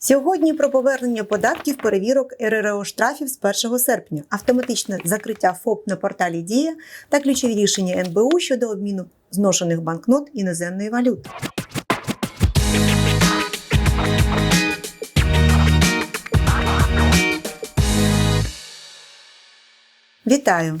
Сьогодні про повернення податків перевірок РРО штрафів з 1 серпня, автоматичне закриття ФОП на порталі Дія та ключові рішення НБУ щодо обміну зношених банкнот іноземної валюти. Вітаю!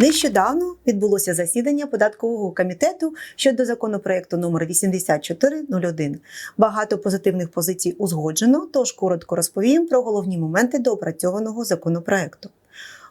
Нещодавно відбулося засідання податкового комітету щодо законопроекту номер 8401. Багато позитивних позицій узгоджено, тож коротко розповім про головні моменти доопрацьованого законопроекту.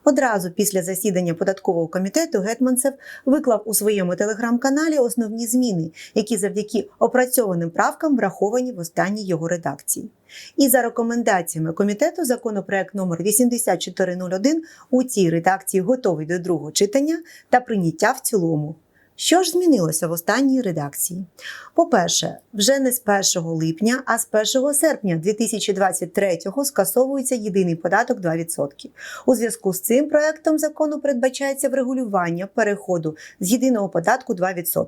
Одразу після засідання податкового комітету Гетманцев виклав у своєму телеграм-каналі основні зміни, які завдяки опрацьованим правкам враховані в останній його редакції. І за рекомендаціями комітету законопроект номер 8401 у цій редакції готовий до другого читання та прийняття в цілому. Що ж змінилося в останній редакції? По-перше, вже не з 1 липня, а з 1 серпня 2023-го скасовується єдиний податок 2%. У зв'язку з цим проектом закону передбачається врегулювання переходу з єдиного податку 2%.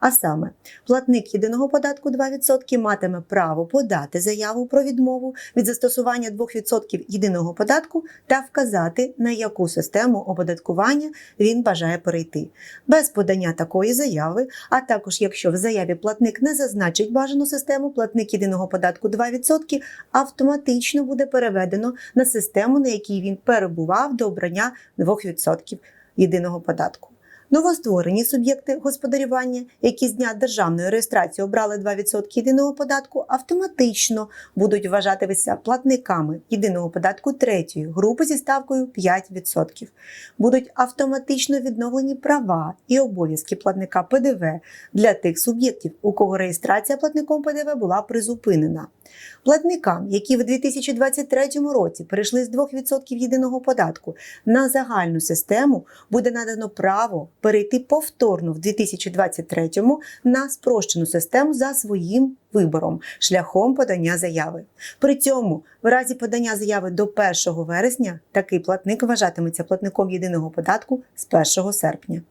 А саме, платник єдиного податку 2% матиме право подати заяву про відмову від застосування 2% єдиного податку та вказати, на яку систему оподаткування він бажає перейти. Без подання такої заяви, а також якщо в заяві платник не зазначить бажану систему, платник єдиного податку 2% автоматично буде переведено на систему, на якій він перебував до обрання 2% єдиного податку. Новостворені суб'єкти господарювання, які з дня державної реєстрації обрали 2% єдиного податку, автоматично будуть вважатися платниками єдиного податку третьої групи зі ставкою 5%. Будуть автоматично відновлені права і обов'язки платника ПДВ для тих суб'єктів, у кого реєстрація платником ПДВ була призупинена. Платникам, які в 2023 році перейшли з 2% єдиного податку на загальну систему, буде надано право перейти повторно в 2023 на спрощену систему за своїм вибором шляхом подання заяви. При цьому, в разі подання заяви до 1 вересня, такий платник вважатиметься платником єдиного податку з 1 серпня.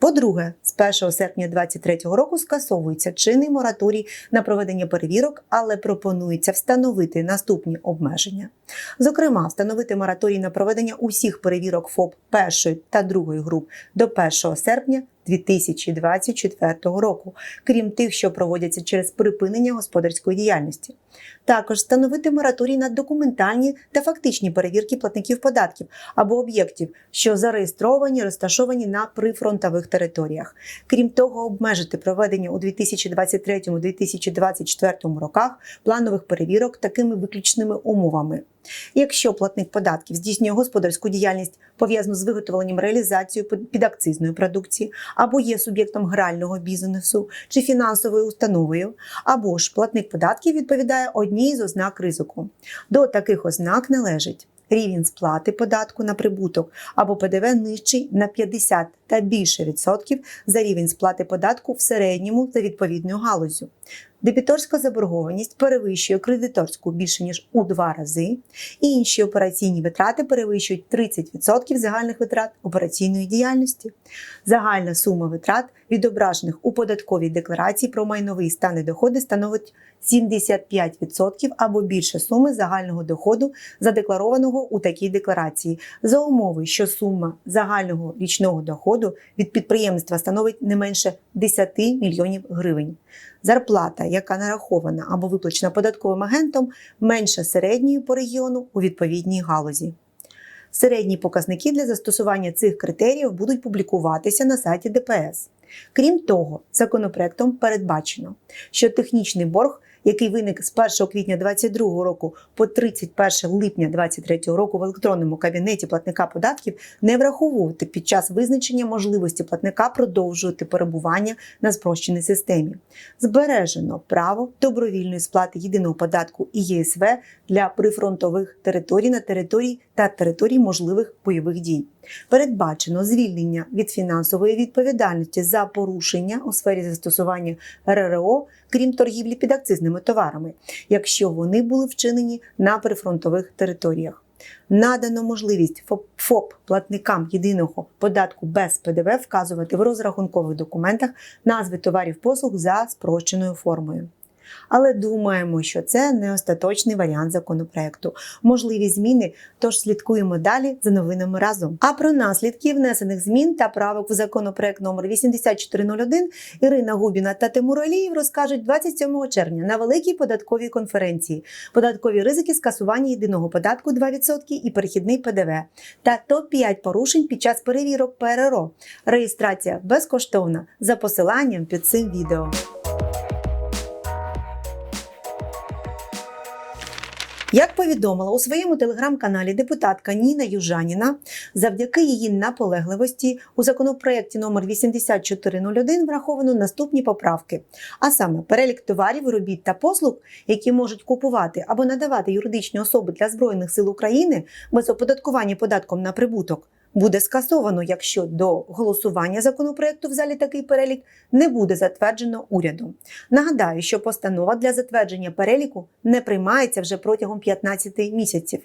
По-друге, з 1 серпня 2023 року скасовується чинний мораторій на проведення перевірок, але пропонується встановити наступні обмеження. Зокрема, встановити мораторій на проведення усіх перевірок ФОП першої та другої груп до 1 серпня 2024 року, крім тих, що проводяться через припинення господарської діяльності. Також встановити мораторій на документальні та фактичні перевірки платників податків або об'єктів, що зареєстровані, розташовані на прифронтових територіях. Крім того, обмежити проведення у 2023-2024 роках планових перевірок такими виключними умовами. Якщо платник податків здійснює господарську діяльність пов'язану з виготовленням реалізацією підакцизної продукції, або є суб'єктом грального бізнесу чи фінансовою установою, або ж платник податків відповідає одній з ознак ризику. До таких ознак належить рівень сплати податку на прибуток або ПДВ нижчий на 50 та більше відсотків за рівень сплати податку в середньому за відповідною галузю. Дебіторська заборгованість перевищує кредиторську більше ніж у два рази, і інші операційні витрати перевищують 30% загальних витрат операційної діяльності. Загальна сума витрат, відображених у податковій декларації про майновий стан і доходи, становить 75% або більше суми загального доходу, задекларованого у такій декларації, за умови, що сума загального річного доходу від підприємства становить не менше 10 мільйонів гривень. Зарплата, яка нарахована або виплачена податковим агентом, менша середньої по регіону у відповідній галузі. Середні показники для застосування цих критеріїв будуть публікуватися на сайті ДПС. Крім того, законопроектом передбачено, що технічний борг який виник з 1 квітня 2022 року по 31 липня 2023 року в електронному кабінеті платника податків, не враховувати під час визначення можливості платника продовжувати перебування на спрощеній системі. Збережено право добровільної сплати єдиного податку і ЄСВ для прифронтових територій на території та територій можливих бойових дій. Передбачено звільнення від фінансової відповідальності за порушення у сфері застосування РРО, крім торгівлі підакцизними товарами, якщо вони були вчинені на прифронтових територіях. Надано можливість ФОП- ФОП-платникам єдиного податку без ПДВ вказувати в розрахункових документах назви товарів послуг за спрощеною формою. Але думаємо, що це не остаточний варіант законопроекту. Можливі зміни, тож слідкуємо далі за новинами разом. А про наслідки внесених змін та правок в законопроект номер 8401 Ірина Губіна та Тимур Алієв розкажуть 27 червня на великій податковій конференції. Податкові ризики скасування єдиного податку 2% і перехідний ПДВ та топ-5 порушень під час перевірок ПРРО. Реєстрація безкоштовна за посиланням під цим відео. Як повідомила у своєму телеграм-каналі депутатка Ніна Южаніна, завдяки її наполегливості у законопроєкті номер 8401 враховано наступні поправки, а саме перелік товарів, робіт та послуг, які можуть купувати або надавати юридичні особи для збройних сил України без оподаткування податком на прибуток. Буде скасовано, якщо до голосування законопроекту в залі такий перелік не буде затверджено урядом. Нагадаю, що постанова для затвердження переліку не приймається вже протягом 15 місяців.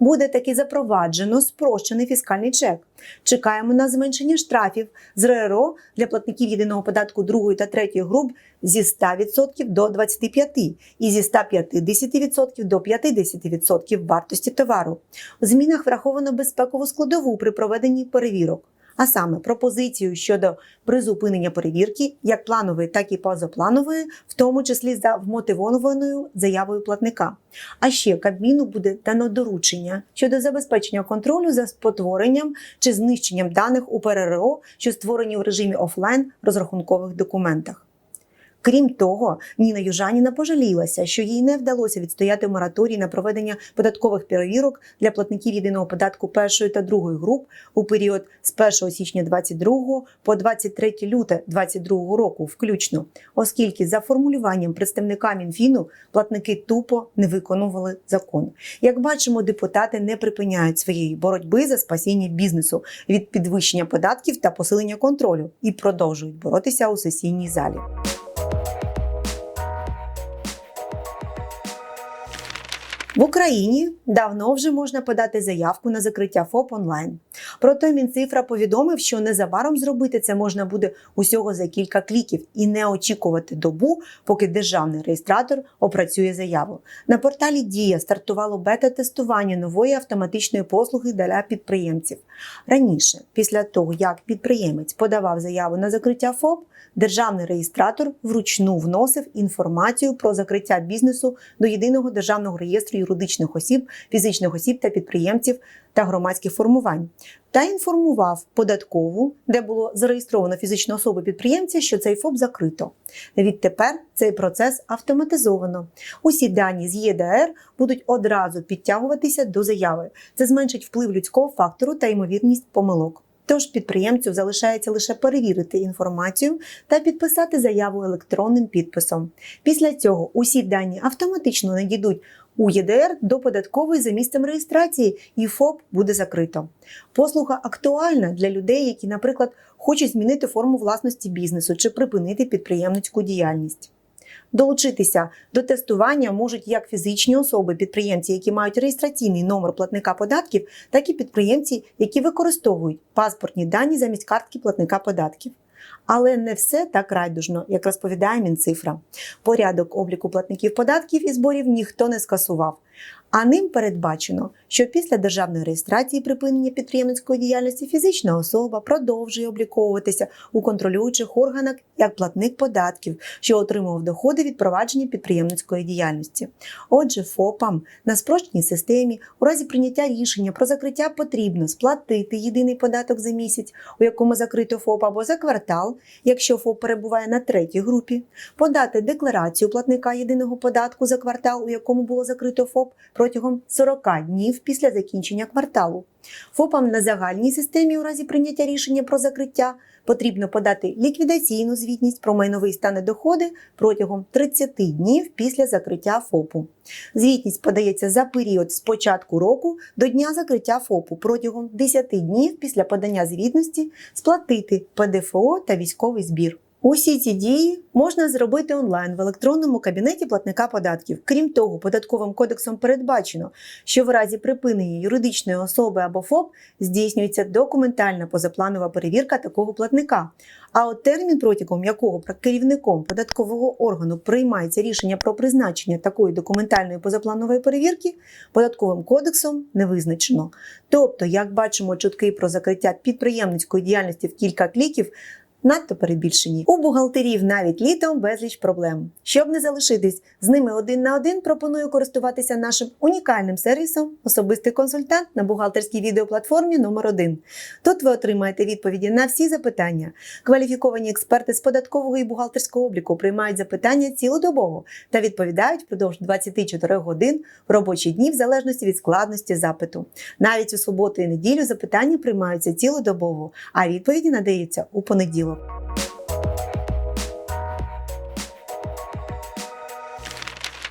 Буде таки запроваджено спрощений фіскальний чек. Чекаємо на зменшення штрафів з РРО для платників єдиного податку другої та третьої груп зі 100% до 25% і зі 150% до 50% вартості товару. У змінах враховано безпекову складову при проведенні перевірок. А саме пропозицію щодо призупинення перевірки, як планової, так і позапланової, в тому числі за вмотивованою заявою платника. А ще Кабміну буде дано доручення щодо забезпечення контролю за спотворенням чи знищенням даних у ПРРО, що створені в режимі офлайн розрахункових документах. Крім того, Ніна Южаніна пожалілася, що їй не вдалося відстояти мораторій на проведення податкових перевірок для платників єдиного податку першої та другої груп у період з 1 січня 22 по 23 люте 22 року, включно, оскільки за формулюванням представника Мінфіну платники тупо не виконували закон. Як бачимо, депутати не припиняють своєї боротьби за спасіння бізнесу від підвищення податків та посилення контролю і продовжують боротися у сесійній залі. В Україні давно вже можна подати заявку на закриття ФОП онлайн. Проте Мінцифра повідомив, що незабаром зробити це можна буде усього за кілька кліків і не очікувати добу, поки державний реєстратор опрацює заяву. На порталі Дія стартувало бета-тестування нової автоматичної послуги для підприємців. Раніше, після того як підприємець подавав заяву на закриття ФОП, державний реєстратор вручну вносив інформацію про закриття бізнесу до єдиного державного реєстру юридичних осіб, фізичних осіб та підприємців та громадських формувань. Та інформував податкову, де було зареєстровано фізичну особу підприємця, що цей ФОП закрито. Відтепер цей процес автоматизовано. Усі дані з ЄДР будуть одразу підтягуватися до заяви. Це зменшить вплив людського фактору та ймовірність помилок. Тож підприємцю залишається лише перевірити інформацію та підписати заяву електронним підписом. Після цього усі дані автоматично надійдуть у ЄДР до податкової за місцем реєстрації, і ФОП буде закрито. Послуга актуальна для людей, які, наприклад, хочуть змінити форму власності бізнесу чи припинити підприємницьку діяльність. Долучитися до тестування можуть як фізичні особи, підприємці, які мають реєстраційний номер платника податків, так і підприємці, які використовують паспортні дані замість картки платника податків. Але не все так райдужно, як розповідає Мінцифра. Порядок обліку платників податків і зборів ніхто не скасував. А ним передбачено, що після державної реєстрації припинення підприємницької діяльності фізична особа продовжує обліковуватися у контролюючих органах як платник податків, що отримував доходи від провадження підприємницької діяльності. Отже, ФОПам на спрощеній системі у разі прийняття рішення про закриття потрібно сплатити єдиний податок за місяць, у якому закрито ФОП або за квартал, якщо ФОП перебуває на третій групі, подати декларацію платника єдиного податку за квартал, у якому було закрито ФОП протягом 40 днів після закінчення кварталу. ФОПам на загальній системі у разі прийняття рішення про закриття потрібно подати ліквідаційну звітність про майновий стан доходи протягом 30 днів після закриття ФОПу. Звітність подається за період з початку року до дня закриття ФОПу протягом 10 днів після подання звітності сплатити ПДФО та військовий збір. Усі ці дії можна зробити онлайн в електронному кабінеті платника податків. Крім того, податковим кодексом передбачено, що в разі припинення юридичної особи або ФОП здійснюється документальна позапланова перевірка такого платника. А от термін, протягом якого керівником податкового органу приймається рішення про призначення такої документальної позапланової перевірки, податковим кодексом не визначено. Тобто, як бачимо, чутки про закриття підприємницької діяльності в кілька кліків надто перебільшені. У бухгалтерів навіть літом безліч проблем. Щоб не залишитись з ними один на один, пропоную користуватися нашим унікальним сервісом Особистий консультант на бухгалтерській відеоплатформі номер 1 Тут ви отримаєте відповіді на всі запитання. Кваліфіковані експерти з податкового і бухгалтерського обліку приймають запитання цілодобово та відповідають впродовж 24 годин в робочі дні в залежності від складності запиту. Навіть у суботу і неділю запитання приймаються цілодобово, а відповіді надаються у понеділок. you.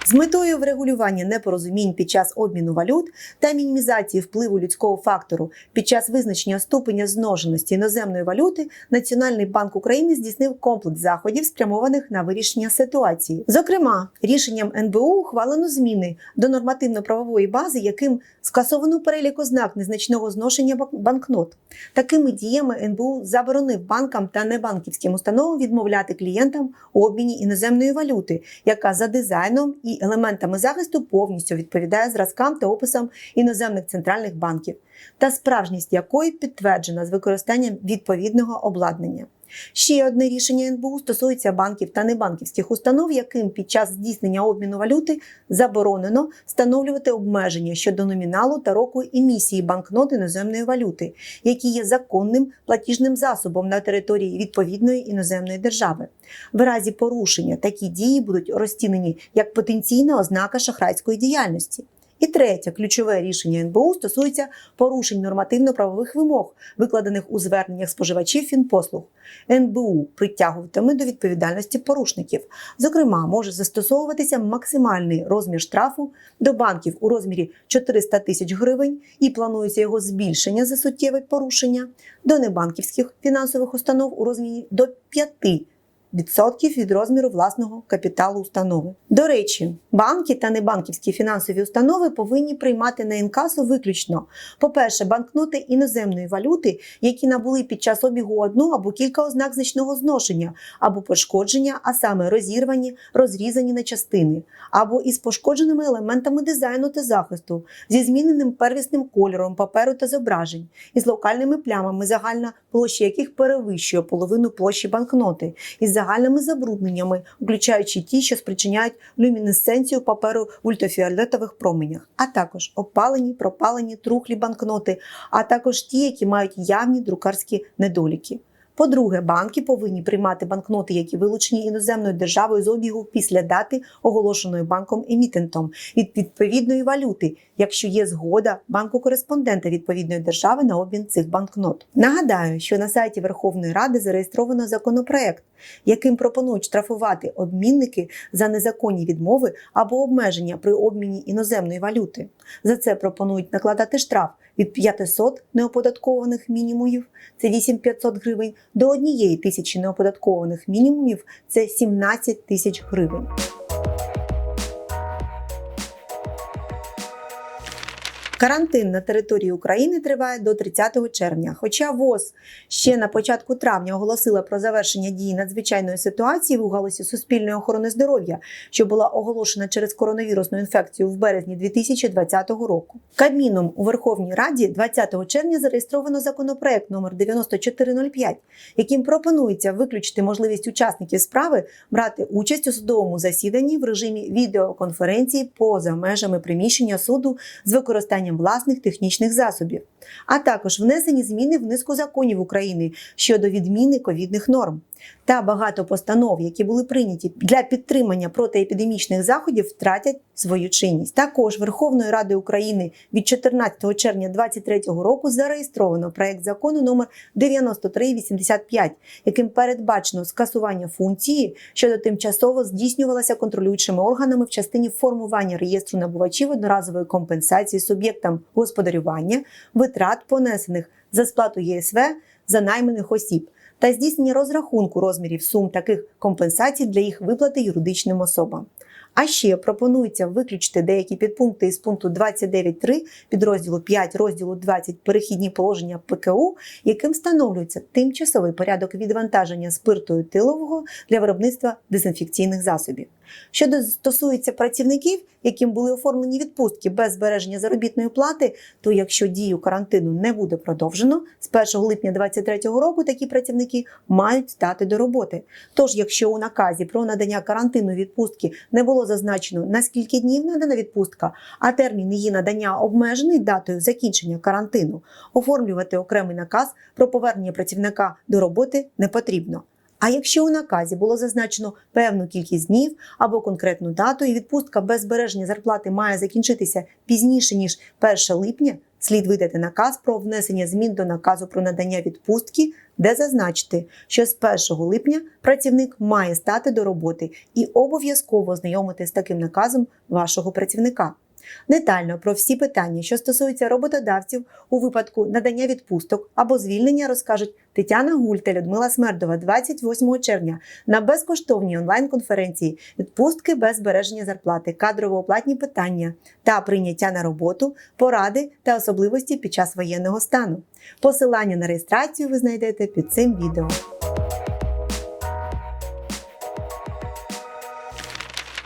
З метою врегулювання непорозумінь під час обміну валют та мінімізації впливу людського фактору під час визначення ступеня зношеності іноземної валюти Національний банк України здійснив комплекс заходів, спрямованих на вирішення ситуації. Зокрема, рішенням НБУ ухвалено зміни до нормативно-правової бази, яким скасовано перелік ознак незначного зношення банкнот. Такими діями НБУ заборонив банкам та небанківським установам відмовляти клієнтам у обміні іноземної валюти, яка за дизайном і елементами захисту повністю відповідає зразкам та описам іноземних центральних банків, та справжність якої підтверджена з використанням відповідного обладнання. Ще одне рішення НБУ стосується банків та небанківських установ, яким під час здійснення обміну валюти заборонено встановлювати обмеження щодо номіналу та року емісії банкнот іноземної валюти, які є законним платіжним засобом на території відповідної іноземної держави. В разі порушення такі дії будуть розцінені як потенційна ознака шахрайської діяльності. І третє ключове рішення НБУ стосується порушень нормативно-правових вимог, викладених у зверненнях споживачів фінпослуг. НБУ притягуватиме до відповідальності порушників. Зокрема, може застосовуватися максимальний розмір штрафу до банків у розмірі 400 тисяч гривень і планується його збільшення за суттєве порушення до небанківських фінансових установ у розмірі до 5 відсотків від розміру власного капіталу установи. До речі, банки та небанківські фінансові установи повинні приймати на інкасу виключно, по-перше, банкноти іноземної валюти, які набули під час обігу одну або кілька ознак значного зношення або пошкодження, а саме розірвані, розрізані на частини, або із пошкодженими елементами дизайну та захисту, зі зміненим первісним кольором паперу та зображень, із локальними плямами, загальна площа яких перевищує половину площі банкноти. із загальними забрудненнями, включаючи ті, що спричиняють люмінесценцію паперу в ультрафіолетових променях, а також опалені, пропалені, трухлі банкноти, а також ті, які мають явні друкарські недоліки. По-друге, банки повинні приймати банкноти, які вилучені іноземною державою з обігу після дати, оголошеної банком емітентом від відповідної валюти, якщо є згода банку кореспондента відповідної держави на обмін цих банкнот. Нагадаю, що на сайті Верховної Ради зареєстровано законопроект, яким пропонують штрафувати обмінники за незаконні відмови або обмеження при обміні іноземної валюти. За це пропонують накладати штраф від 500 неоподаткованих мінімумів це 8500 гривень, до однієї тисячі неоподаткованих мінімумів це 17 тисяч гривень. Карантин на території України триває до 30 червня. Хоча ВОЗ ще на початку травня оголосила про завершення дії надзвичайної ситуації в галузі суспільної охорони здоров'я, що була оголошена через коронавірусну інфекцію в березні 2020 року. Кабміном у Верховній Раді 20 червня зареєстровано законопроект номер 9405, яким пропонується виключити можливість учасників справи брати участь у судовому засіданні в режимі відеоконференції поза межами приміщення суду з використанням використанням власних технічних засобів, а також внесені зміни в низку законів України щодо відміни ковідних норм. Та багато постанов, які були прийняті для підтримання протиепідемічних заходів, втратять свою чинність. Також Верховною Радою України від 14 червня 2023 року зареєстровано проект закону номер 9385, яким передбачено скасування функції, щодо тимчасово здійснювалася контролюючими органами в частині формування реєстру набувачів одноразової компенсації суб'єктам господарювання, витрат понесених за сплату ЄСВ за найманих осіб та здійснення розрахунку розмірів сум таких компенсацій для їх виплати юридичним особам. А ще пропонується виключити деякі підпункти із пункту 29.3 підрозділу 5 розділу 20 перехідні положення ПКУ, яким встановлюється тимчасовий порядок відвантаження спирту етилового для виробництва дезінфекційних засобів. Щодо стосується працівників, яким були оформлені відпустки без збереження заробітної плати, то якщо дію карантину не буде продовжено, з 1 липня 2023 року такі працівники мають стати до роботи. Тож, якщо у наказі про надання карантину відпустки не було зазначено на скільки днів надана відпустка, а термін її надання обмежений датою закінчення карантину, оформлювати окремий наказ про повернення працівника до роботи не потрібно. А якщо у наказі було зазначено певну кількість днів або конкретну дату, і відпустка без збереження зарплати має закінчитися пізніше ніж 1 липня, слід видати наказ про внесення змін до наказу про надання відпустки, де зазначити, що з 1 липня працівник має стати до роботи і обов'язково ознайомити з таким наказом вашого працівника. Детально про всі питання, що стосуються роботодавців у випадку надання відпусток або звільнення, розкажуть Тетяна Гуль та Людмила Смердова 28 червня на безкоштовній онлайн-конференції відпустки без збереження зарплати, кадрово-оплатні питання та прийняття на роботу, поради та особливості під час воєнного стану. Посилання на реєстрацію ви знайдете під цим відео.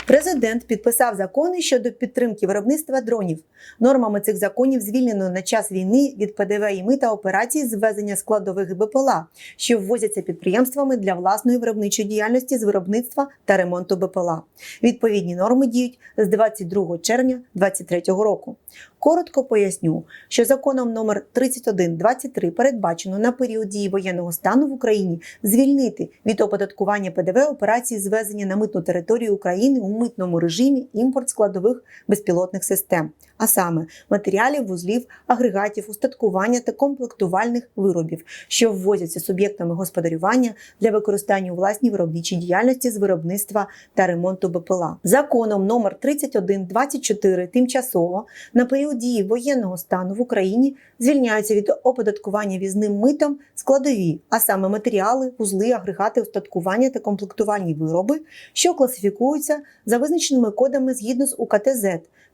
Президент підписав закони щодо підтримки виробництва дронів. Нормами цих законів звільнено на час війни від ПДВ і мита операції з ввезення складових БПЛА, що ввозяться підприємствами для власної виробничої діяльності з виробництва та ремонту БПЛА. Відповідні норми діють з 22 червня 2023 року. Коротко поясню, що законом номер 3123 передбачено на період дії воєнного стану в Україні звільнити від оподаткування ПДВ операції звезення на митну територію України у митному режимі імпорт складових безпілотних систем, а саме матеріалів, вузлів, агрегатів, устаткування та комплектувальних виробів, що ввозяться суб'єктами господарювання для використання у власній виробничій діяльності з виробництва та ремонту БПЛА. Законом номер 3124 тимчасово на період дії воєнного стану в Україні звільняються від оподаткування візним митом складові, а саме матеріали, вузли, агрегати, устаткування та комплектувальні вироби, що класифікуються за визначеними кодами згідно з УКТЗ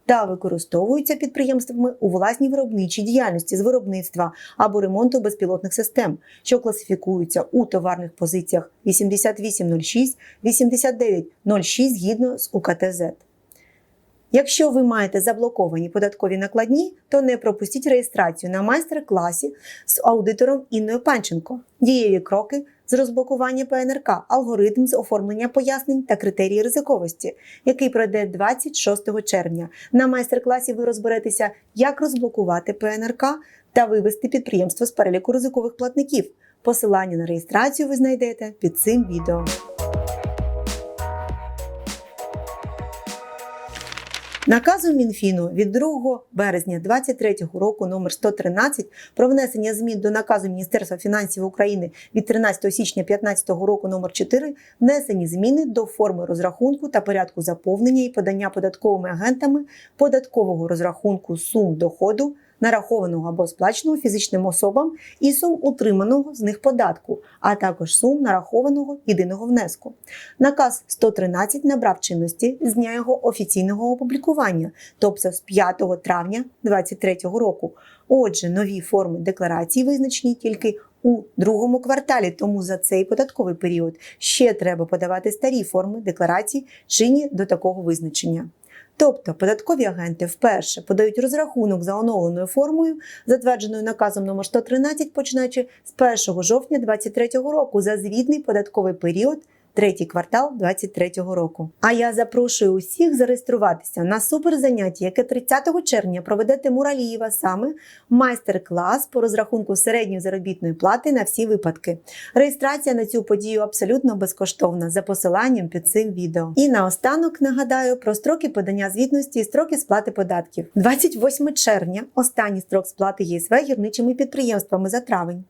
та використовуються підприємствами у власній виробничій діяльності з виробництва або ремонту безпілотних систем, що класифікуються у товарних позиціях 8806, 8906 згідно з УКТЗ. Якщо ви маєте заблоковані податкові накладні, то не пропустіть реєстрацію на майстер-класі з аудитором Інною Панченко. Дієві кроки з розблокування ПНРК, алгоритм з оформлення пояснень та критерії ризиковості, який пройде 26 червня. На майстер-класі ви розберетеся, як розблокувати ПНРК та вивести підприємство з переліку ризикових платників. Посилання на реєстрацію ви знайдете під цим відео. Наказом Мінфіну від 2 березня 2023 року номер 113 про внесення змін до наказу Міністерства фінансів України від 13 січня 2015 року номер 4 внесені зміни до форми розрахунку та порядку заповнення і подання податковими агентами податкового розрахунку сум доходу нарахованого або сплаченого фізичним особам і сум утриманого з них податку, а також сум нарахованого єдиного внеску. Наказ 113 набрав чинності з дня його офіційного опублікування, тобто з 5 травня 2023 року. Отже, нові форми декларації визначені тільки у другому кварталі, тому за цей податковий період ще треба подавати старі форми декларацій, чинні до такого визначення. Тобто податкові агенти вперше подають розрахунок за оновленою формою, затвердженою наказом номер 113, починаючи з 1 жовтня 2023 року за звітний податковий період третій квартал 2023 року. А я запрошую усіх зареєструватися на суперзаняття, яке 30 червня проведе Тимур Алієва саме майстер-клас по розрахунку середньої заробітної плати на всі випадки. Реєстрація на цю подію абсолютно безкоштовна за посиланням під цим відео. І наостанок нагадаю про строки подання звітності і строки сплати податків. 28 червня останній строк сплати ЄСВ гірничими підприємствами за травень.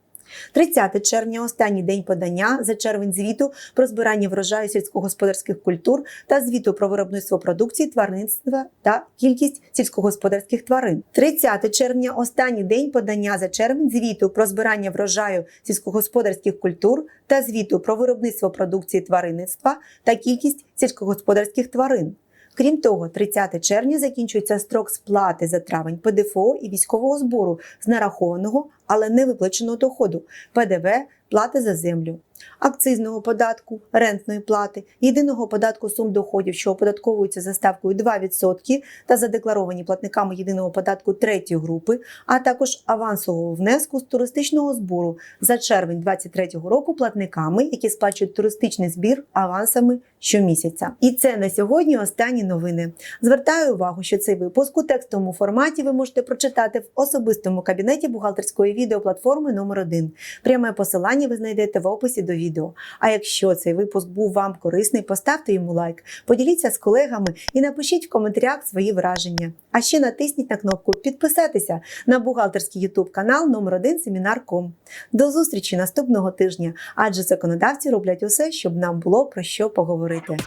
30 червня останній день подання за червень звіту про збирання врожаю сільськогосподарських культур та звіту про виробництво продукції, тваринництва та кількість сільськогосподарських тварин. 30 червня останній день подання за червень звіту про збирання врожаю сільськогосподарських культур та звіту про виробництво продукції тваринництва та кількість сільськогосподарських тварин. Крім того, 30 червня закінчується строк сплати за травень ПДФО і військового збору з нарахованого, але не виплаченого доходу, ПДВ, плати за землю, акцизного податку, рентної плати, єдиного податку сум доходів, що оподатковуються за ставкою 2% та задекларовані платниками єдиного податку третьої групи, а також авансового внеску з туристичного збору за червень 2023 року платниками, які сплачують туристичний збір авансами щомісяця. І це на сьогодні останні новини. Звертаю увагу, що цей випуск у текстовому форматі ви можете прочитати в особистому кабінеті бухгалтерської відеоплатформи номер 1 Пряме посилання ви знайдете в описі до відео. А якщо цей випуск був вам корисний, поставте йому лайк, поділіться з колегами і напишіть в коментарях свої враження. А ще натисніть на кнопку підписатися на бухгалтерський YouTube канал номер 1 Семінар.ком. До зустрічі наступного тижня, адже законодавці роблять усе, щоб нам було про що поговорити.